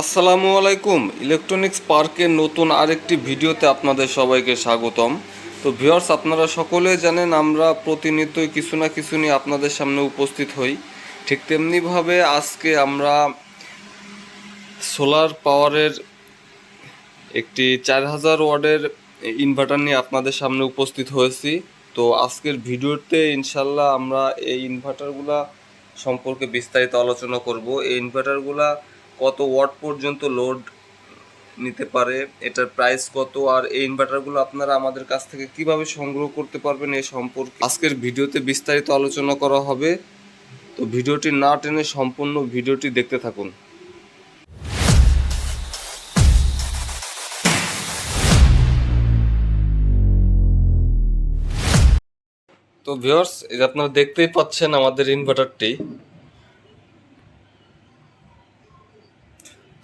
আসসালামু আলাইকুম। ইলেকট্রনিক্স পার্কের নতুন আরেকটি ভিডিওতে আপনাদের সবাইকে স্বাগতম। তো ভিউয়ার্স, আপনারা সকলে জানেন আমরা প্রতিনিয়তই কিছু না কিছু নিয়ে আপনাদের সামনে উপস্থিত হই। ঠিক তেমনিভাবে আজকে আমরা সোলার পাওয়ারের একটি চার হাজার ওয়ার্ডের ইনভার্টার নিয়ে আপনাদের সামনে উপস্থিত হয়েছি। তো আজকের ভিডিওতে ইনশাল্লাহ আমরা এই ইনভার্টারগুলা সম্পর্কে বিস্তারিত আলোচনা করব। এই ইনভার্টারগুলা কত ওয়াট পর্যন্ত লোড নিতে পারে, এটার প্রাইস কত, আর এই ইনভার্টারগুলো আপনারা আমাদের কাছ থেকে কীভাবে সংগ্রহ করতে পারবেন এ সম্পর্কে আজকের ভিডিওতে বিস্তারিত আলোচনা করা হবে। তো ভিডিওটি না টেনে সম্পূর্ণ ভিডিওটি দেখতে থাকুন। তো যে আপনারা দেখতেই পাচ্ছেন আমাদের ইনভার্টারটি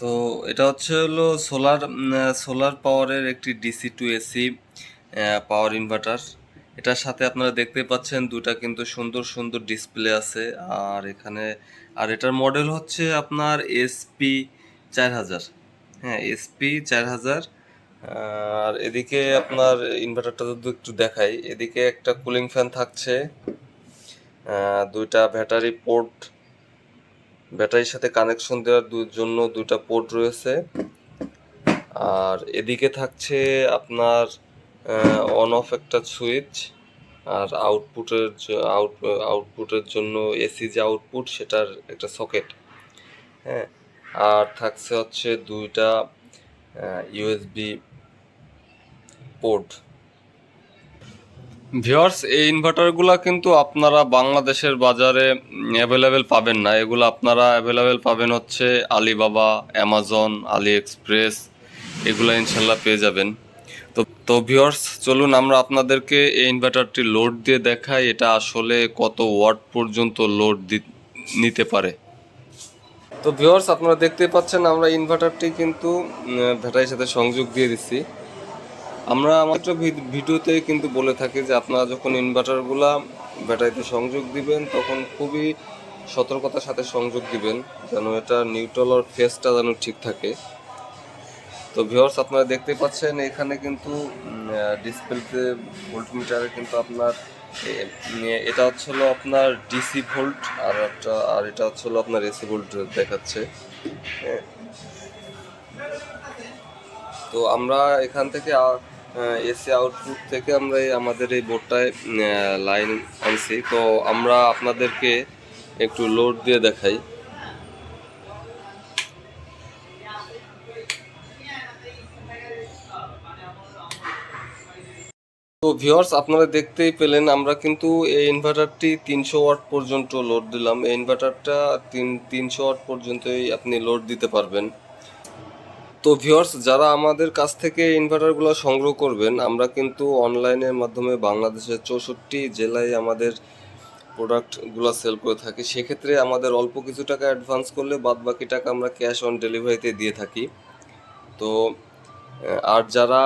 তো এটা হচ্ছে হলো সোলার সোলার পাওয়ারের একটি DC to AC power inverter এটার সাথে আপনারা দেখতে পাচ্ছেন দুটা কিন্তু সুন্দর সুন্দর ডিসপ্লে আছে। আর এখানে, আর এটার মডেল হচ্ছে আপনার এসপি চার হাজার। হ্যাঁ এসপি চার হাজার। আর এদিকে আপনার ইনভার্টারটা যদি একটু দেখাই, এদিকে একটা কুলিং ফ্যান থাকছে। দুইটা ব্যাটারি পোর্ট ব্যাটারির সাথে কানেকশন দেওয়ার জন্য দুটা পোর্ট রয়েছে। আর এদিকে থাকছে আপনার অন অফ একটা সুইচ আর আউটপুটের আউট আউটপুটের জন্য এসি যে আউটপুট সেটার একটা সকেট হ্যাঁ আর থাকছে হচ্ছে দুইটা ইউএসবি পোর্ট ভিওর্স এই ইনভার্টারগুলো কিন্তু আপনারা বাংলাদেশের বাজারে অ্যাভেলেবেল পাবেন না। এগুলো আপনারা অ্যাভেলেবেল পাবেন হচ্ছে আলিবাবা অ্যামাজন আলি এক্সপ্রেস এগুলো ইনশাল্লাহ পেয়ে যাবেন। তো তো ভিওর্স চলুন আমরা আপনাদেরকে এই ইনভার্টারটি লোড দিয়ে দেখাই এটা আসলে কত ওয়াট পর্যন্ত লোড নিতে পারে। তো ভিওর্স আপনারা দেখতে পাচ্ছেন আমরা ইনভার্টারটি কিন্তু উম, ব্যাটারির সাথে সংযোগ দিয়ে দিচ্ছি। আমরা ভি- ভিডিওতে কিন্তু বলে থাকি যে আপনারা যখন ইনভার্টারগুলা ব্যাটারিতে সংযোগ দিবেন, তখন খুবই সতর্কতার সাথে সংযোগ দিবেন, যেন এটা নিউট্রাল আর ফেসটা যেন ঠিক থাকে তো ভিওর্স আপনারা দেখতে পাচ্ছেন, এখানে কিন্তু ডিসপ্লেতে ভোল্টমিটারে কিন্তু আপনার এটা হচ্ছে আপনার ডিসি ভোল্ট আর একটা, আর এটা হচ্ছে হলো আপনার এসি ভোল্ট দেখাচ্ছে। তো আমরা এখান থেকে এসি আউটপুট থেকে আমরা আমাদের এই বোর্ডটায় লাইন আনছি। তো আমরা আপনাদেরকে একটু লোড দিয়ে দেখাই। তো ভিওর্স আপনারা দেখতেই পেলেন, আমরা কিন্তু এই ইনভার্টারটি তিনশো ওয়াট পর্যন্ত লোড দিলাম। এই ইনভার্টারটা তিন, তিনশো ওয়াট পর্যন্তই আপনি লোড দিতে পারবেন। তো ভিউয়ার্স যারা আমাদের কাছ থেকে ইনভার্টারগুলো সংগ্রহ করবেন, আমরা কিন্তু অনলাইনের মাধ্যমে বাংলাদেশের চৌষট্টি জেলায় আমাদের প্রোডাক্টগুলো সেল করে থাকি। সেক্ষেত্রে আমাদের অল্প কিছু টাকা অ্যাডভান্স করলে বাদ বাকি টাকা আমরা ক্যাশ অন ডেলিভারিতে দিয়ে থাকি। তো আর যারা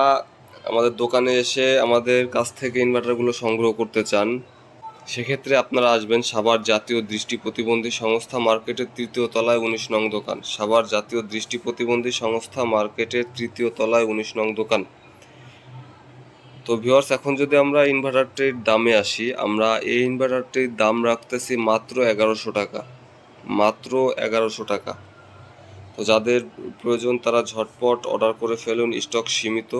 আমাদের দোকানে এসে আমাদের কাছ থেকে ইনভার্টারগুলো সংগ্রহ করতে চান সেক্ষেত্রে আপনারা আসবেন সাভার জাতীয় দৃষ্টি প্রতিবন্ধী সংস্থা মার্কেটের তৃতীয় তলায় উনিশ নং দোকান। সাভার জাতীয় দৃষ্টি প্রতিবন্ধী সংস্থা মার্কেটের তৃতীয় তলায় উনিশ নং দোকান। তো ভিউয়ার্স, এখন যদি আমরা ইনভার্টারটির দামে আসি, আমরা এই ইনভার্টারটির দাম রাখতেছি মাত্র এগারোশো টাকা। মাত্র এগারোশো টাকা। তো যাদের প্রয়োজন তারা ঝটপট অর্ডার করে ফেলুন, স্টক সীমিত।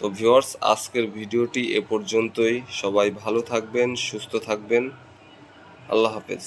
তো ভিউয়ার্স আজকের ভিডিওটি এ পর্যন্তই। সবাই ভালো থাকবেন সুস্থ থাকবেন। আল্লাহ হাফেজ।